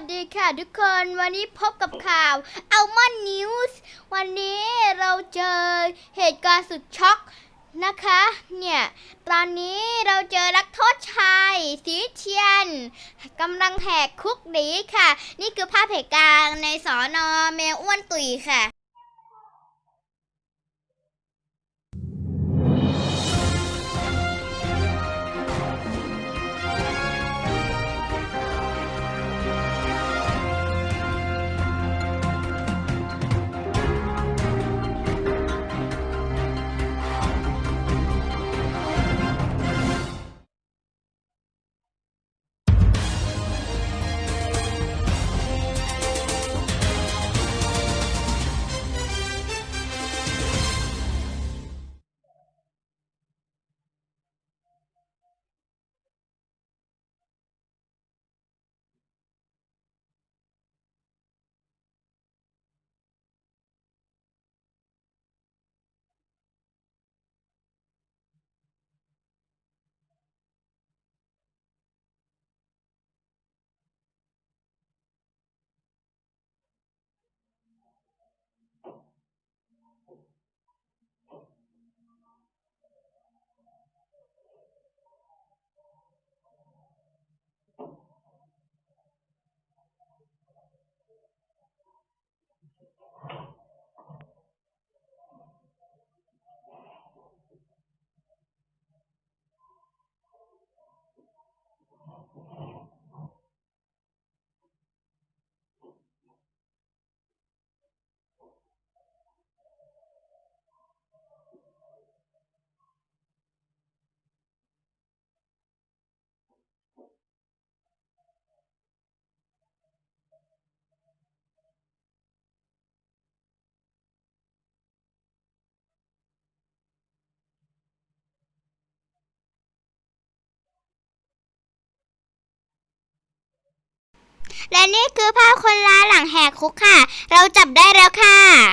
สดีค่ะทุกคนวันนี้พบกับข่าวอัลมอนนิวส์วันนี้เราเจอเหตุการณ์สุดช็อกนะคะ เนี่ย ตอนนี้เราเจอนักโทษชายสีเทียนกำลังแหกคุกหนีค่ะ นี่คือภาพเหตุการณ์ในสอนอแมวอ้วนตุ๋ยค่ะ และนี่คือภาพคนร้ายหลังแหกคุกค่ะ เราจับได้แล้วค่ะ